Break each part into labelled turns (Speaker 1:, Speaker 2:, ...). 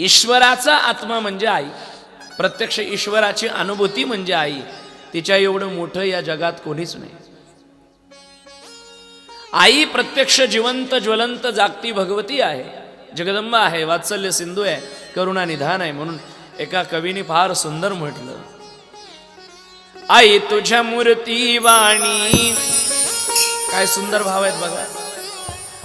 Speaker 1: ईश्वराचा आत्मा म्हणजे आई. प्रत्यक्ष ईश्वराची अनुभूती म्हणजे आई. तिच्या एवढं मोठं या जगात कोणीच नाही. आई प्रत्यक्ष जिवंत ज्वलंत जागती भगवती आहे. जगदंबा आहे वात्सल्य सिंधू आहे करुणा निधान आहे म्हणून एका कवीने फार सुंदर म्हटलं. आई तुझ्या मूर्ती वाणी. काय सुंदर भाव आहेत बघा.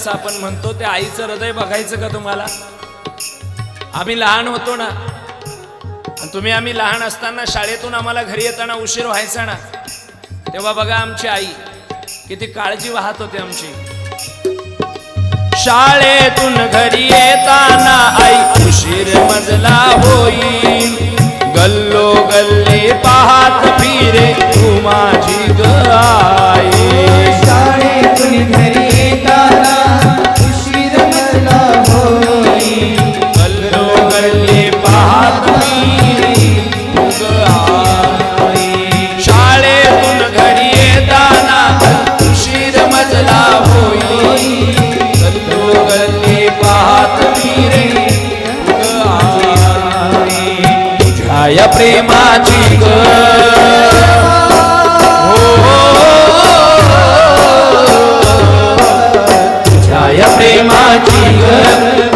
Speaker 1: अनुभूती असं आपण म्हणतो त्या आईचं हृदय बघायचं का तुम्हाला? आम्ही लहान होतो ना. तुम्ही आम्ही लहान असताना शाळेतून आम्हाला घरी येताना उशीर व्हायचा ना. तेव्हा बघा आमची आई किती काळजी वाहत होते आमची. शाळेतून घरी येताना आई उशीर मजला होईल. गल्लो गल्ली पाहत फिरे तू माझी ग आई. प्रेमाची ग. तुझ्या या प्रेमाची ग.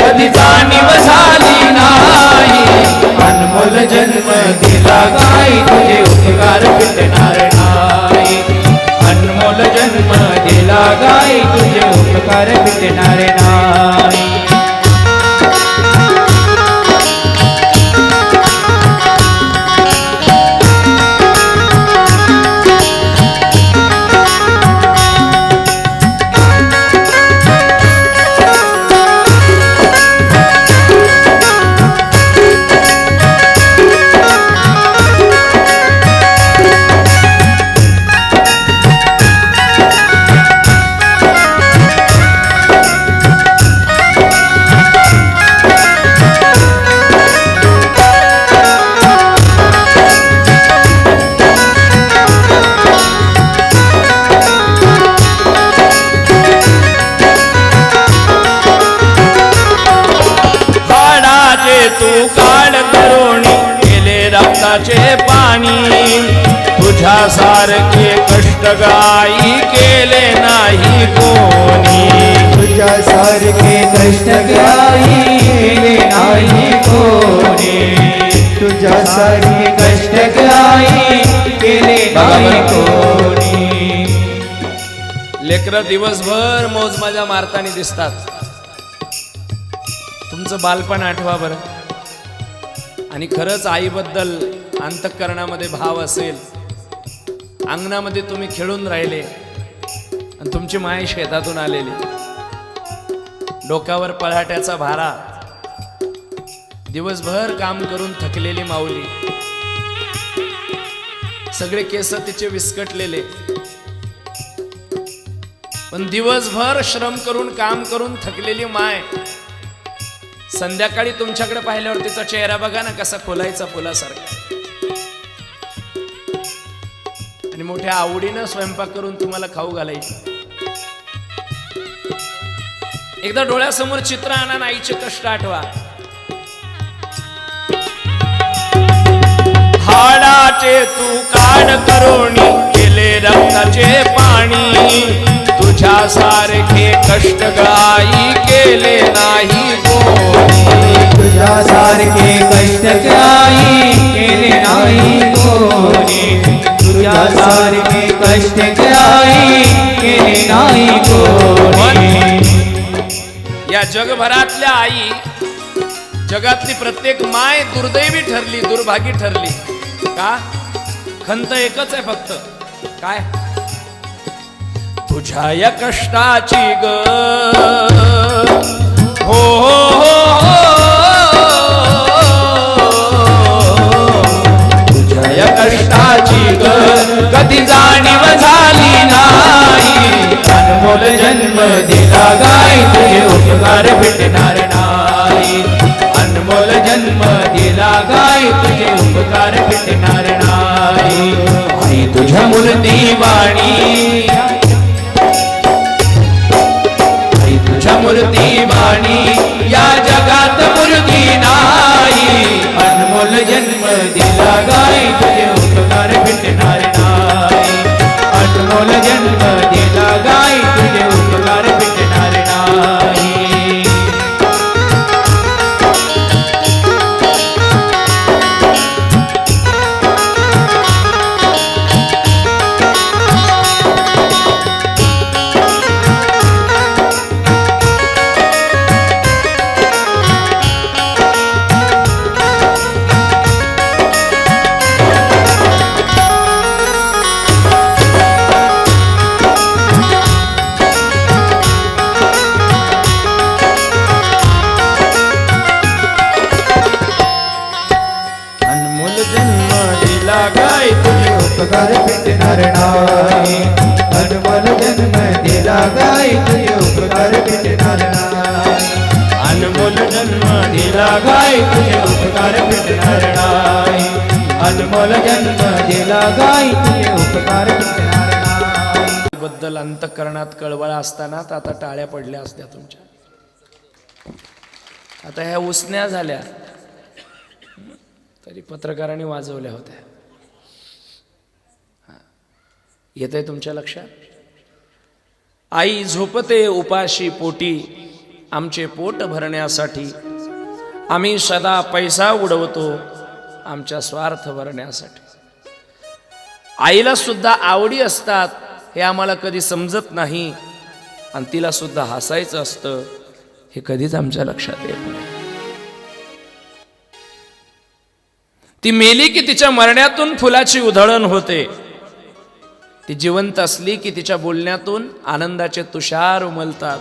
Speaker 1: कधी जाणीव झाली नाही. अनमोल जन्म दिला काय तुझे उपकार फिटणार नाही. अनमोल जन्म दिला गाय तुझे उपकार तुझ्यासारखे कष्ट गाई केले नाही कोणी.
Speaker 2: तुझ्यासारखे कष्ट गाई केले नाही कोणी. तुझ्यासारखे कष्ट गाई केले नाही कोणी.
Speaker 1: लेकरं दिवसभर मोज मजा मारताना दिसतात. तुमचं बालपण आठवा बरं. आणि खरंच आईबद्दल अंतःकरणामध्ये भाव असेल अंगणामध्ये तुम्ही खेळून राहिले आणि तुमची माय शेतातून आलेली. डोक्यावर पळाट्याचा भारा. दिवसभर काम करून थकलेली माऊली. सगळे केस तिचे विस्कटलेले. पण दिवसभर श्रम करून काम करून थकलेली माय. संध्याकाळी तुमच्याकडे पाहिल्यावर तिचा चेहरा बघा ना कसा खोलायचा फुलासारखा. मोठ्या आवडीनं स्वयंपाक करून तुम्हाला खाऊ घालायची. एकदा डोळ्यासमोर चित्र आणा ना आईचे कष्ट आठवा. हाडाचे तू काढ करोणी केले रक्ताचे पाणी. तुझ्या सारखे कष्ट गाई केले नाही कोणी.
Speaker 2: तुझ्या सारखे कष्ट गाई केले नाही तुझ्यासारखे कष्ट गाई केले नाही कोणी
Speaker 1: या जगभरातल्या आई जगातली प्रत्येक माय दुर्दैवी ठरली दुर्भागी ठरली. का? खंत एकच आहे फक्त. काय? तुझ्या या कष्टाची ग. हो हो, हो. हो. कष्टाची ग कधी जाणीव झाली नाही.
Speaker 2: अनमोल जन्म दिला गाय तुझे उपकार भेटणार नाही. अनमोल जन्म दिला गाय तुझे उपकार भेटणार नाही. आणि तुझ्या मूर्ती वाणी. तुझ्या मूर्ती वाणी. या जगात मूर्ती नाही. अनमोल जन्म दिला गाय तुझे उपकार भेटणार नाही अनमोल जन्म दिला गाय तुझे उपकार भेटणार नाही अनमोल जन्म दिला गाय तुझे उपकार भेटणार नाही अनमोल जन्म दिला गाय तुझे उपकार भेटणार नाही अनमोल जन्म दिला गाय तुझे उपकार भेटणार नाही
Speaker 1: बद्दल अंतकरणात कळवळा असताना आता टाळ्या पडल्या असत्या तुमच्या. आता ह्या उसण्या झाल्या. तरी पत्रकारांनी वाजवल्या होत्या. येत आहे तुमच्या लक्षात? आई झोपते उपाशी पोटी आमचे पोट भरण्यासाठी. आम्ही सदा पैसा उडवतो आमच्या स्वार्थ भरण्यासाठी. आईला सुद्धा आवडी असतात हे आम्हाला कधी समजत नाही. आणि तिला सुद्धा हसायचं असतं हे कधीच आमच्या लक्षात येत नाही. ती मेली की तिच्या मरण्यातून फुलाची उधळण होते. ती जिवंत असली की तिच्या बोलण्यातून आनंदाचे तुषार उमलतात.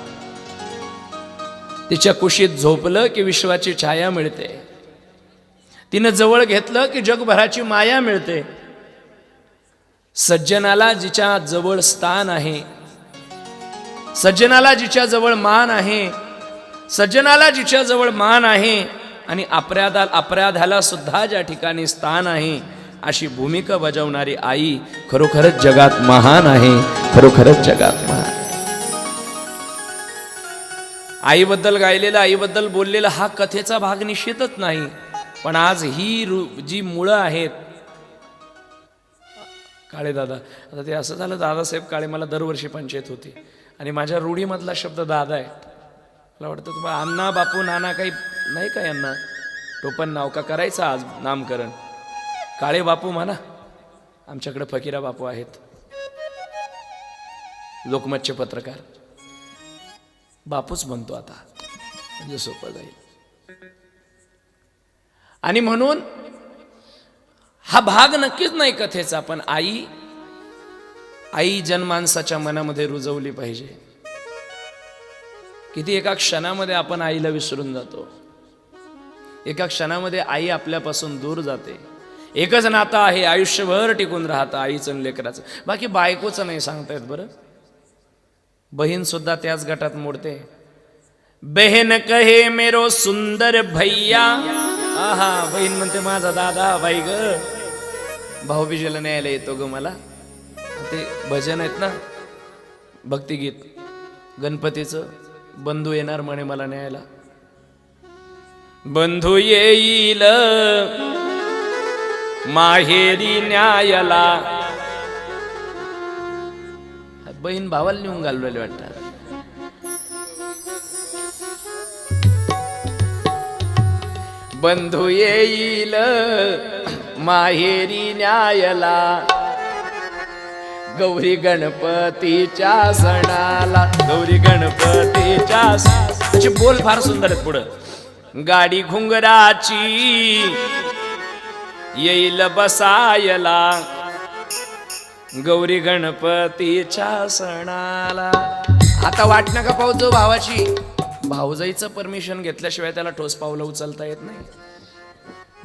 Speaker 1: तिच्या कुशीत झोपलं की विश्वाची छाया मिळते. तिनं जवळ घेतलं की जगभराची माया मिळते. सज्जनाला जिच्या जवळ स्थान आहे. सज्जनाला जिच्या जवळ मान आहे. सज्जनाला जिच्या जवळ मान आहे. आणि अपराधा अपराधाला सुद्धा ज्या ठिकाणी स्थान आहे अशी भूमिका बजावणारी आई खरोखरच जगात महान आहे खरोखरच जगात महान. आईबद्दल गायलेलं आईबद्दल बोललेलं हा कथेचा भाग निश्चितच नाही पण आज ही रु जी मुळं आहेत काळे दादा आता ते असं झालं दादासाहेब काळे मला दरवर्षी पंचायत होती आणि माझ्या रूढीमधला शब्द दादा आहे. मला वाटतं तुम्हाला अण्णा बापू नाना काही नाही का यांना? टोपण नाव का करायचं आज नामकरण? काळे बापू म्हणा आमच्याकडे फकीरा बापू आहेत. लोकमतचे पत्रकार. बापूच म्हणतो आता. म्हणजे सोपं जाईल. आणि म्हणून हा भाग नक्कीच नाही कथेचा पण आई आई जनमानसाच्या मनामध्ये रुजवली पाहिजे. किती एका क्षणामध्ये आपण आईला विसरून जातो. एका क्षणामध्ये आई आपल्यापासून दूर जाते. एकच नातं आहे आयुष्यभर टिकून राहतं आईचं आणि लेकराचं. बाकी बायकोचं नाही सांगतायत बरं. बहीण सुद्धा त्याच गटात मोडते. बहन कहे मेरो सुंदर भैया. आहा बहीण म्हणते माझा दादा बाई ग. भाऊबीजेला न्यायला येतो ग मला. ते भजन आहेत ना भक्तिगीत. गणपतीचं बंधू येणार म्हणे मला न्यायला. बंधू येईल. माहेरी न्यायला. बहीण भावाला नेऊन घालवलेले वाटतात बंधू येईल माहेरी न्यायला. गौरी गणपतीच्या सणाला. गौरी गणपतीच्या त्याचे बोल फार सुंदर आहेत पुढं. गाडी घुंगराची येईल बसायला. गौरी गणपतीच्या सणाला. आता वाट नका पाहतो भावाची भाऊजाईचं परमिशन घेतल्याशिवाय त्याला ठोस पावलं उचलता येत नाही.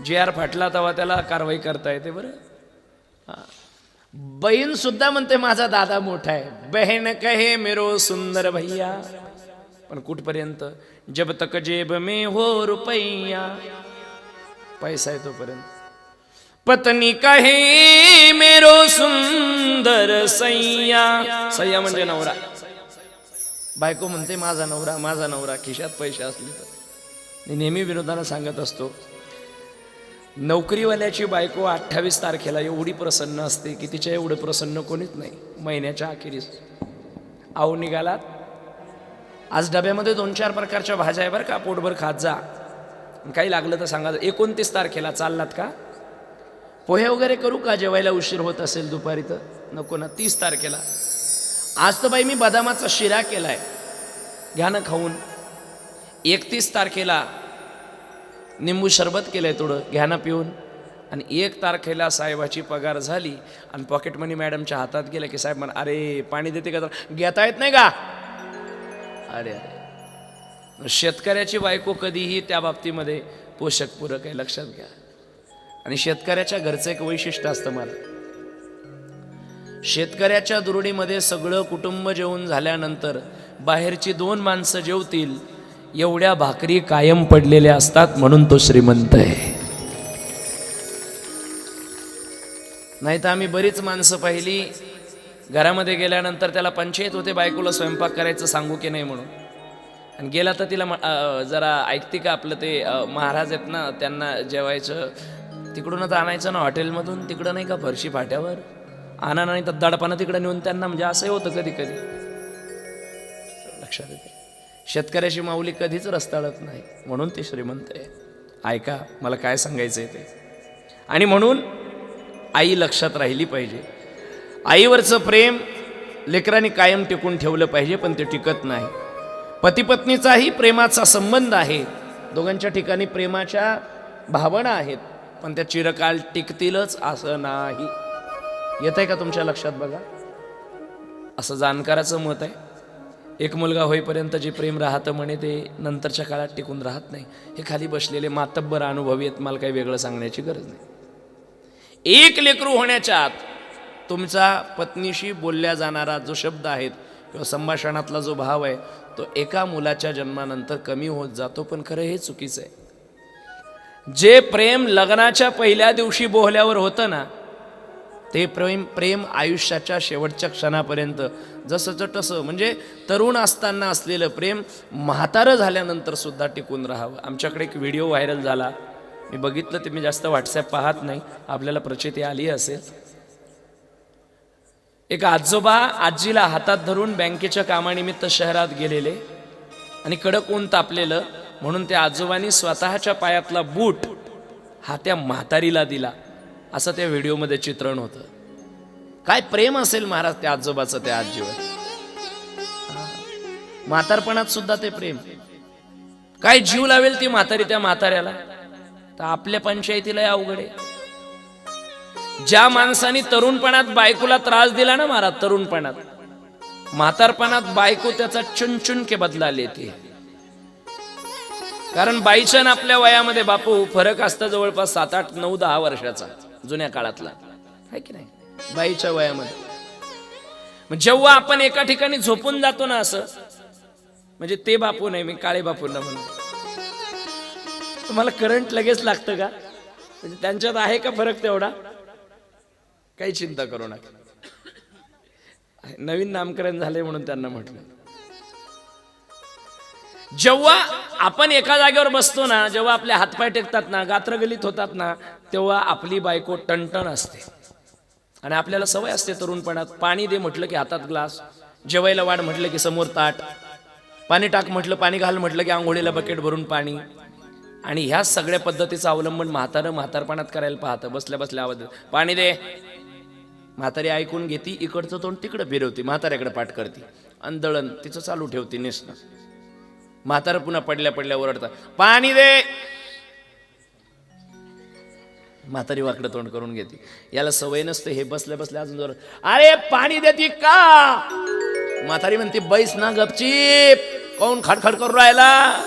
Speaker 1: जे आर फाटला तेव्हा त्याला कारवाई करता येते बरं. बहीण सुद्धा म्हणते माझा दादा मोठा आहे. बहन कहे मेरो सुंदर भैया. पण कुठपर्यंत? जब तक जेब में हो रुपैया. पैसा आहे तोपर्यंत. पत्नी कहे मेरो सुंदर सैया. सैया म्हणजे नवरा. बायको म्हणते माझा नवरा माझा नवरा. खिशात पैसे असले तर. मी नेहमी विरोधाला सांगत असतो नोकरीवाल्याची बायको अठ्ठावीस तारखेला एवढी प्रसन्न असते की तिच्या एवढं प्रसन्न कोणीच नाही. महिन्याच्या अखेरीस. आहो निघालात आज डब्यामध्ये दोन चार प्रकारच्या भाज्या आहे बरं का. पोटभर खात जा. काही लागलं तर सांगा. एकोणतीस तारखेला चाललात का? पोहे वगैरे करू का? जेवायला उशीर होत असेल दुपारी तर. नको ना तीस तारखेला. आज तर बाई मी बदामाचा शिरा केलाय. घ्या ना खाऊन. एकतीस तारखेला निंबू सरबत आहे थोडं. घ्या ना पिऊन. आणि एक तारखेला साहेबाची पगार झाली आणि पॉकेट मनी मॅडमच्या हातात गेलं की साहेब म्हणा अरे पाणी देते का घेता येत नाही का? अरे अरे. शेतकऱ्याची बायको कधीही त्या बाबतीमध्ये पोषक पूरक आहे लक्षात घ्या. आणि शेतकऱ्याच्या घरचं एक वैशिष्ट्य असतं मला. शेतकऱ्याच्या दुरडीमध्ये सगळं कुटुंब जेवून झाल्यानंतर बाहेरची दोन माणसं जेवतील एवढ्या भाकरी कायम पडलेल्या असतात म्हणून तो श्रीमंत आहे. नाही तर आम्ही बरीच माणसं पाहिली घरामध्ये गेल्यानंतर त्याला पंचायत होते बायकोला स्वयंपाक करायचं सांगू की नाही म्हणून. आणि गेला तर तिला अं, जरा ऐकते का आपलं ते महाराज आहेत ना त्यांना जेवायचं तिकडूनच आणायचं ना हॉटेलमधून तिकडं नाही का फरशी फाट्यावर? आणा नाही तर दडपानं तिकडं नेऊन त्यांना म्हणजे असंही होतं कधी कधी. लक्षात येते. शेतकऱ्याची माऊली कधीच रस्ताळत नाही म्हणून ते श्रीमंत आहे ऐका मला काय सांगायचं आहे ते. आणि म्हणून आई लक्षात राहिली पाहिजे. आईवरचं प्रेम लेकरांनी कायम टिकून ठेवलं पाहिजे पण ते टिकत नाही. पतीपत्नीचाही प्रेमाचा संबंध आहे. दोघांच्या ठिकाणी प्रेमाच्या भावना आहेत. पण त्या चिरकाल टिकतीलच असं नाही. येत आहे का तुमच्या लक्षात बघा? असं जाणकाराचं मत आहे. एक मुलगा होईपर्यंत जे प्रेम राहतं म्हणे ते नंतरच्या काळात टिकून राहत नाही. हे खाली बसलेले मातब्बर अनुभवी आहेत मला काही वेगळं सांगण्याची गरज नाही. एक लेकरू होण्याच्या आत तुमचा पत्नीशी बोलल्या जाणारा जो शब्द आहेत किंवा संभाषणातला जो भाव आहे तो एका मुलाच्या जन्मानंतर कमी होत जातो पण खरं हे चुकीचं आहे. जे प्रेम लग्नाच्या पहिल्या दिवशी बोहल्यावर होतं ना ते प्रेम प्रेम आयुष्याच्या शेवटच्या क्षणापर्यंत जसंचं तसं म्हणजे तरुण असताना असलेलं प्रेम म्हातारं झाल्यानंतर सुद्धा टिकून राहावं. आमच्याकडे एक व्हिडिओ व्हायरल झाला. मी बघितलं ते मी जास्त व्हॉट्सॲप पाहत नाही. आपल्याला प्रचिती आली असेल. एक आजोबा आजीला हातात धरून बँकेच्या कामानिमित्त शहरात गेलेले आणि कडक ऊन तापलेलं म्हणून त्या आजोबांनी स्वतःच्या पायातला बूट हा त्या म्हातारीला दिला. असं त्या व्हिडिओमध्ये चित्रण होतं. काय प्रेम असेल महाराज त्या आजोबाचं त्या आजीवर? म्हातारपणात सुद्धा ते प्रेम. काय जीव लावेल ती म्हातारी त्या म्हाताऱ्याला? तर आपल्या पंचायतीला अवघड आहे. ज्या माणसाने तरुणपणात बायकोला त्रास दिला ना महाराज तरुणपणात. म्हातारपणात बायको त्याचा चुनचुन के बदला लेते कारण बाईच्या आणि आपल्या वयामध्ये बापू फरक असता जवळपास सात आठ नऊ दहा वर्षाचा जुन्या काळातला. आहे की नाही? बाईच्या वयामध्ये. मग जेव्हा आपण एका ठिकाणी झोपून जातो ना असं म्हणजे ते बापू नाही मी काळे बापूंना म्हणतो. तुम्हाला करंट लगेच लागतं का? म्हणजे त्यांच्यात आहे का फरक तेवढा? काही चिंता करू नका. नवीन नामकरण झाले म्हणून त्यांना म्हटलं. जेव्हा आपण एका जागेवर बसतो ना जेव्हा आपले हातपाय टेकतात ना गात्रगलित होतात ना तेव्हा आपली बायको टणटण असते. आणि आपल्याला सवय असते तरुणपणात पाणी दे म्हटलं की हातात ग्लास जेवायला वाढ म्हटलं की समोर ताट पाणी टाक म्हटलं पाणी घाल म्हटलं की आंघोळीला बकेट भरून पाणी. आणि ह्या सगळ्या पद्धतीचं अवलंबन म्हातारं म्हातारपणात करायला पाहतं बसल्या बसल्या आवाज पाणी दे. म्हातारी ऐकून घेती इकडचं तोंड तिकडं फिरवते म्हाताऱ्याकडे पाठ करते. आणि दळण तिचं चालू ठेवते नेसणं. म्हातारं पुन्हा पडल्या पडल्या ओरडतात. पाणी दे. म्हातारी वाकडं तोंड करून घेते. याला सवय नसते हे बसल्या बसल्या अजून जोर अरे पाणी देते का? म्हातारी म्हणते बैस ना गपचीप. कोण खडखड करून राहिला?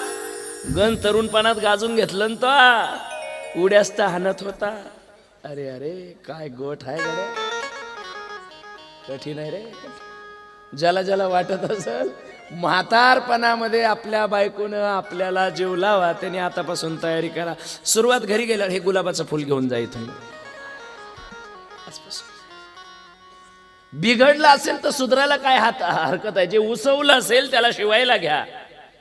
Speaker 1: गण तरुणपणात गाजून घेतलं ना तो. उड्यास्त हाणत होता. अरे अरे काय गोठ आहे गड्या. कठीण आहे रे. ज्याला ज्याला वाटत असेल म्हातारपणामध्ये आपल्या बायकोनं आपल्याला जीव लावा त्याने आतापासून तयारी करा. सुरुवात घरी गेल्यावर हे गुलाबाचं फुल घेऊन जा इथून. बिघडलं असेल तर सुधरायला काय हात हरकत आहे. जे उसवलं असेल त्याला शिवायला घ्या.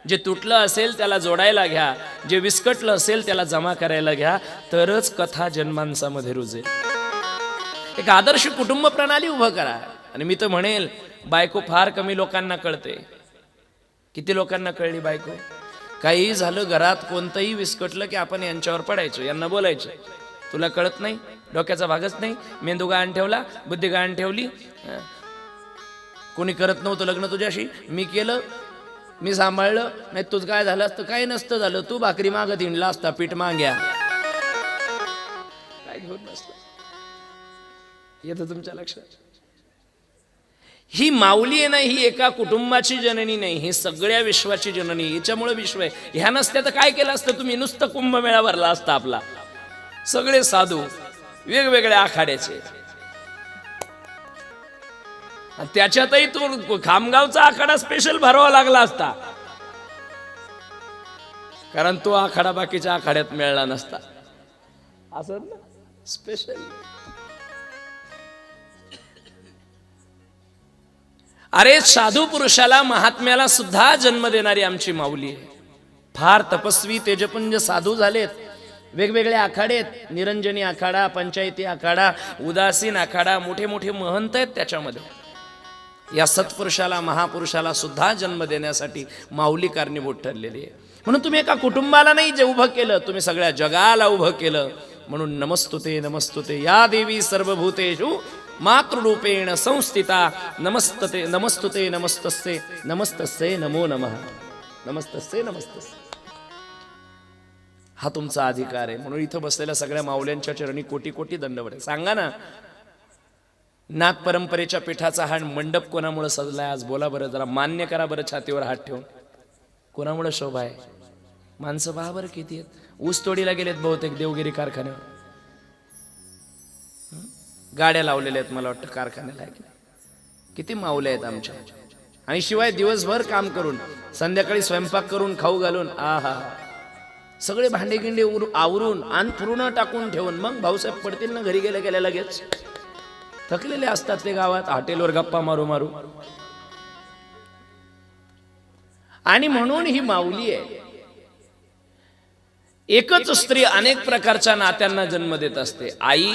Speaker 1: जे तुटलं असेल त्याला जोडायला घ्या. जे विस्कटलं असेल त्याला जमा करायला घ्या. तरच कथा जन्मांसामध्ये रुजेल. एक आदर्श कुटुंब प्रणाली उभं करा. आणि मी तर म्हणेल बायको फार कमी लोकांना कळते. किती लोकांना कळली बायको? काही झालं घरात कोणतंही विस्कटलं की आपण यांच्यावर पडायचो यांना बोलायचं. तुला कळत नाही? डोक्याचा भागच नाही? मेंदू गाण ठेवला बुद्धी गाण ठेवली. कोणी करत नव्हतं लग्न तुझ्याशी? मी केलं मी सांभाळलं. नाही तुझं काय झालं असतं? काही नसतं झालं. तू भाकरी मागं हिंडला असता पीठ माग्या. काय घेऊन बसला येतं तुमच्या लक्षात? ही माऊली आहे ना ही एका कुटुंबाची जननी नाही ही सगळ्या विश्वाची जननी. याच्यामुळे विश्व आहे. ह्या नसत्या तर काय केलं असतं तुम्ही? नुसतं कुंभमेळा भरला असता आपला. सगळे साधू वेगवेगळ्या आखाड्याचे. त्याच्यातही तो खामगावचा आखाडा स्पेशल भरावा लागला असता. कारण तो आखाडा बाकीच्या आखाड्यात मिळाला नसता. असं ना? स्पेशल अरे साधू पुरुषाला महात्म्याला सुद्धा जन्म देणारी आमची माऊली आहे. फार तपस्वी तेजपुंज साधू झालेत. वेगवेगळे आखाडे आहेत. निरंजनी आखाडा पंचायती आखाडा उदासीन आखाडा मोठे मोठे महंत आहेत त्याच्यामध्ये. या सत्पुरुषाला महापुरुषाला सुद्धा जन्म देण्यासाठी माऊली कारणीभूत ठरलेली आहे. म्हणून तुम्ही एका कुटुंबाला नाही जे उभं केलं तुम्ही सगळ्या जगाला उभं केलं. म्हणून नमस्तुते नमस्तुते. या देवी सर्वभूतेषु मातृरूपेण संस्थिता नमस्तते नमस्तुते नमस्तस्ते नमस्तस्ते नमो नमः। नमस्तस्ते नमस्तस्ते। हा तुमचा अधिकार आहे. म्हणून इथं बसलेल्या सगळ्या माऊल्यांच्या चरणी कोटी कोटी दंडवट आहे. सांगा ना नाग परंपरेच्या पीठाचा हा मंडप कोणामुळे सजलाय आज? बोला बरं जरा मान्य करा बरं छातीवर हात ठेवून. कोणामुळे शोभा आहे? माणसं पहा बरं किती आहेत. ऊस तोडीला गेलेत बहुतेक देवगिरी कारखान्यावर. गाड्या लावलेल्या आहेत मला वाटतं कारखान्याला. किती माऊले आहेत आमच्या. आणि शिवाय दिवसभर काम करून संध्याकाळी स्वयंपाक करून खाऊ घालून आ हा सगळे भांडे गिंडे उर- आवरून अंथरुणं टाकून ठेवून मग भाऊसाहेब पडतील ना घरी गेल्या गेल्या लगेच. थकलेले असतात ते गावात हॉटेलवर गप्पा मारू मारू. आणि म्हणून ही माऊली आहे. एकच स्त्री अनेक प्रकारच्या नात्यांना जन्म देत असते. आई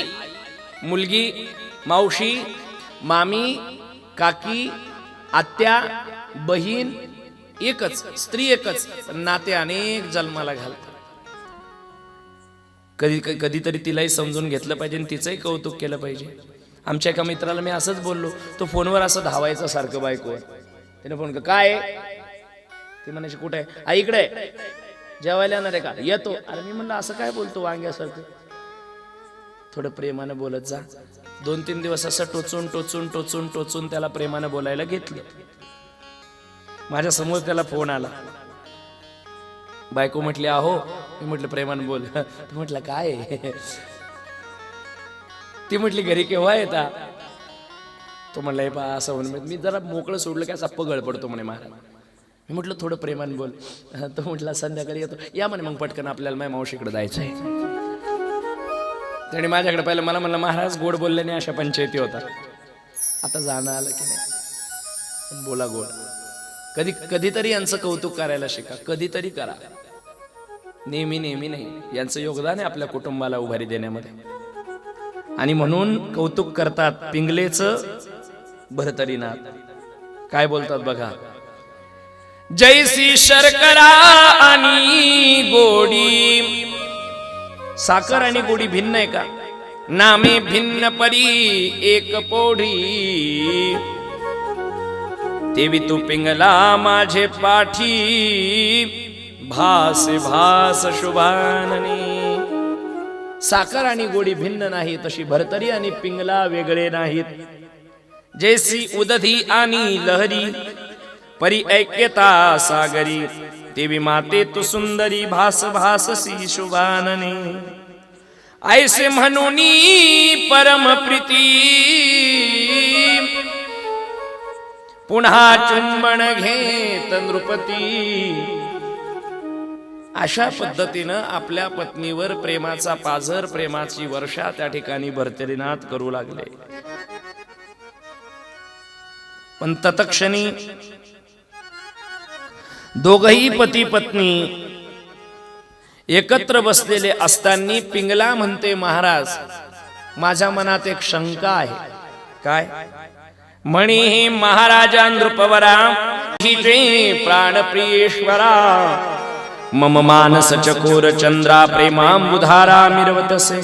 Speaker 1: मुलगी मावशी मामी काकी आत्या बहीण एकच स्त्री एकच पण नाते अनेक जन्माला घालतात. कधी कधीतरी तिलाही समजून घेतलं पाहिजे आणि तिचंही कौतुक केलं पाहिजे. आमच्या एका मित्राला मी असंच बोललो तो फोनवर असं धावायचा सारखं बायकोवर त्याने फोन काय? ते ती म्हणायची कुठे आहे? आई इकडे आहे. जेवायला येणार आहे का? येतो. अरे मी म्हणलं असं काय बोलतो वांग्यासारखं? थोडं प्रेमानं बोलत जा. दोन तीन दिवस असं टोचून टोचून टोचून टोचून त्याला प्रेमानं बोलायला घेतलं. माझ्यासमोर त्याला फोन आला. बायको म्हटली आहो मी म्हटलं प्रेमानं बोल. तू म्हटलं काय? ती म्हटली घरी केव्हा येता? तो म्हणला "हे पहा असं म्हणून मी जरा मोकळं सोडलं की असा पगळ पडतो म्हणे महाराज मी म्हटलं थोडं प्रेमान बोल. तो म्हटला संध्याकाळी येतो. या म्हणे मग पटकन आपल्याला माझ्या मावशीकडे जायचं आहे त्याने माझ्याकडे पाहिलं मला म्हणलं महाराज गोड बोलल्याने अशा पंचायती होतात. आता जाणं आलं की नाही. बोला गोड. कधी कधीतरी यांचं कौतुक करायला शिका. कधीतरी करा. नेहमी नेहमी नाही. यांचं योगदान आहे आपल्या कुटुंबाला उभारी देण्यामध्ये. आणि म्हणून कौतुक करतात पिंगलेचं भरतरीनाथ. काय बोलतात बघा. जैसी शर्करा आणि गोडी साखर आणि गोडी भिन्न आहे का? नामे भिन्न परी एक पोढी. तेवी तू पिंगला माझे पाठी. भास भास शुभाननी. साखर आणि गोडी भिन्न नाही तशी भरतरी आणि पिंगला वेगळे नाहीत. जैसी उदधी आणि लहरी परी ऐक्यता सागरी. देवी माते तू सुंदरी भास भाससी शुभानने. ऐसे म्हणूनी परम प्रीती. पुन्हा चुंबन घेत नृपती. अशा पद्धतीनं आपल्या पत्नीवर प्रेमाचा पाझर प्रेमाची वर्षा त्या ठिकाणी भरतरीनाथ करू लागले. पण तत्क्षणी दोघही पती पत्नी एकत्र बसलेले असताना पिंगला म्हणते महाराज माझ्या मनात एक शंका आहे. काय? म्हणे हे महाराजा नृपवरा हिजे प्राणप्रियेश्वरा मम मानस चकोर चंद्रा प्रेमांबुधारा मिरवतसे.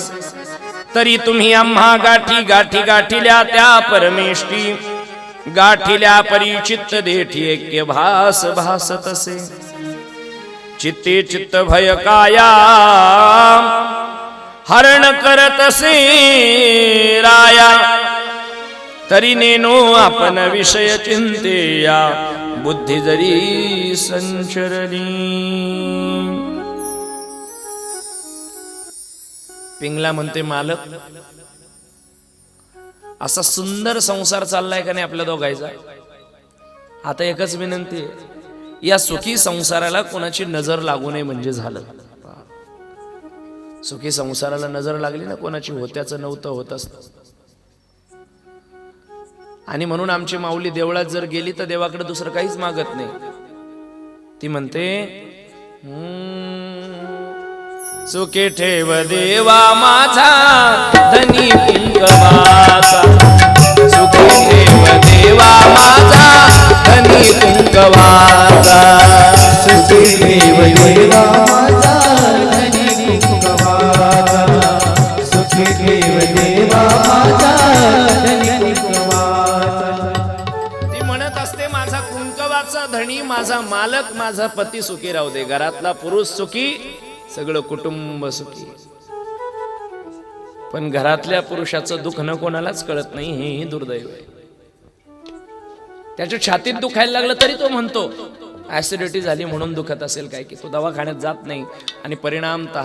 Speaker 1: तरी तुम्ही आम्हा गाठी गाठी गाठील्या त्या परमेष्टी गाठील्या परिचित्त देठी ऐक्य भास भासत असे. चित्ते चित्त भय काया हरण करत असे राया. तरी नेनो आपण विषय चिंतेया बुद्धी जरी संचरली. पिंगला म्हणते मालक असा सुंदर संसार चाललाय का नाही आपल्या दोघायचा आता एकच विनंती आहे या सुखी संसाराला कोणाची नजर लागू नये म्हणजे झालं. सुखी संसाराला नजर लागली ना कोणाची होत्याचं नव्हतं होत असत. आणि म्हणून आमची माऊली देवळात जर गेली तर देवाकडे दुसरं काहीच मागत नाही. ती म्हणते "हम्म, सुखी ठेव देवा माझा धनी कुंकवाचा सुखी ठेव देवा माझा धनी कुंकवाचा
Speaker 2: सुखी देवा माझा धनी कुंकवाचा सुखी ठेव देवा माझा धनी
Speaker 1: ती म्हणत असते माझा कुंकवाचा धनी माझा मालक माझा पती सुखी राहू दे. घरातला पुरुष सुखी सगळं कुटुंब सुखी. पण घरातल्या पुरुषाचं दुःख न कोणालाच कळत नाही हेही दुर्दैव आहे. त्याच्या छातीत दुखायला लागलं तरी तो म्हणतो ऍसिडिटी झाली म्हणून दुखत असेल काय की तो दवाखान्यात जात नाही. आणि परिणामत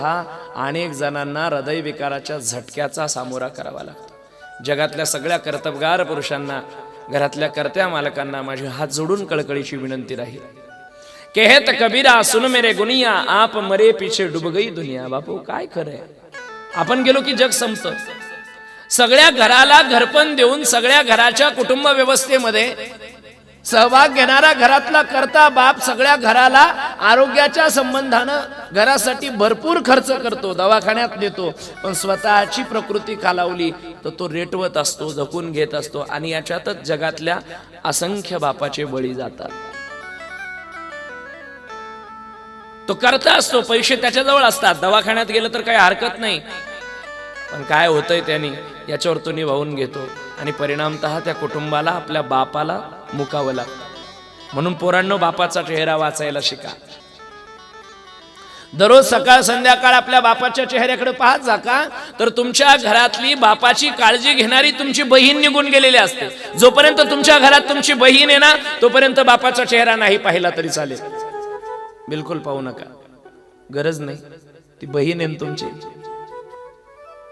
Speaker 1: अनेक जणांना हृदयविकाराच्या झटक्याचा सामोरा करावा लागतो. जगातल्या सगळ्या कर्तबगार पुरुषांना घरातल्या कर्त्या मालकांना माझी हात जोडून कळकळीची विनंती राहील. कहत कबीरा सुन मेरे गुनिया आप मरे पीछे डुब गई दुनिया बापू काय खरंय आपण गेलो की जग संपत सगळ्या घराला घरपण देऊन सगळ्या घराच्या कुटुंब व्यवस्थेमध्ये सहभाग घेणारा घरातला करता बाप सगळ्या घराला आरोग्याच्या संबंधानं घरासाठी भरपूर खर्च करतो दवाखान्यात नेतो. पण स्वतःची प्रकृती कालावली तर तो रेटवत असतो जपून घेत असतो आणि याच्यातच जगातल्या असंख्य बापाचे बळी जातात. तो करता असतो पैसे त्याच्याजवळ असतात. दवाखान्यात गेलं तर काही हरकत नाही. पण काय होतंय त्यांनी याच्यावर तो निभावून घेतो. आणि परिणामत त्या कुटुंबाला आपल्या बापाला मुकावं लागतं. म्हणून पोरांनो बापाचा चेहरा वाचायला शिका. दररोज सकाळ संध्याकाळ आपल्या बापाच्या चेहऱ्याकडे पाहत जा का? तर तुमच्या घरातली बापाची काळजी घेणारी तुमची बहीण निघून गेलेली असते. जोपर्यंत तुमच्या घरात तुमची बहीण आहे ना तोपर्यंत बापाचा चेहरा नाही पाहिला तरी चालेल. बिलकुल पाहू नका. गरज नाही. ती बहीण आहे तुमची?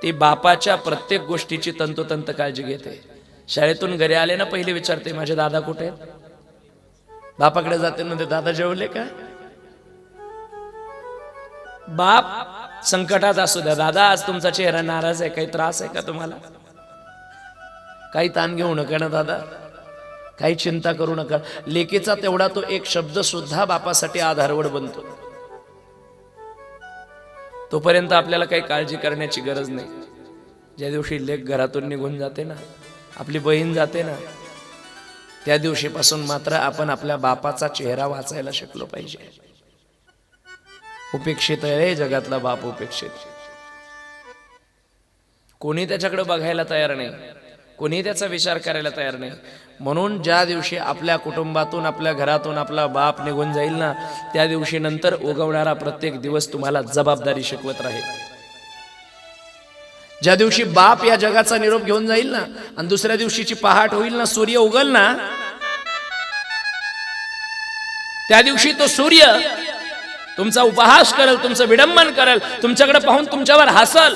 Speaker 1: ती बापाच्या प्रत्येक गोष्टीची तंतोतंत काळजी घेते. शाळेतून घरी आले ना पहिले विचारते माझे दादा कुठे बापाकडे जाते म्हणते दादा जेवले का? बाप संकटात असू द्या. दादा आज तुमचा चेहरा नाराज आहे. काही त्रास आहे का तुम्हाला? काही ताण घेऊ नका ना दादा. काही चिंता करू नका. लेकीचा तेवढा तो एक शब्द सुद्धा बापासाठी आधारवड बनतो. तोपर्यंत आपल्याला काही काळजी करण्याची गरज नाही. ज्या दिवशी लेख घरातून निघून जाते ना आपली बहीण जाते ना त्या दिवशीपासून मात्र आपण आपल्या बापाचा चेहरा वाचायला शिकलो पाहिजे. उपेक्षित आहे रे जगातला बाप उपेक्षित. कोणी त्याच्याकडे बघायला तयार नाही. कोणी त्याचा विचार करायला तयार नाही. म्हणून ज्या दिवशी आपल्या कुटुंबातून आपल्या घरातून आपला बाप निघून जाईल ना त्या दिवशी नंतर उगवणारा प्रत्येक दिवस तुम्हाला जबाबदारी शिकवत राहील. ज्या दिवशी बाप या जगाचा निरोप घेऊन जाईल ना आणि दुसऱ्या दिवशीची पहाट होईल ना सूर्य उगल ना त्या दिवशी तो सूर्य तुमचा उपहास करेल तुमचं विडंबन करेल तुमच्याकडे पाहून तुमच्यावर हसल.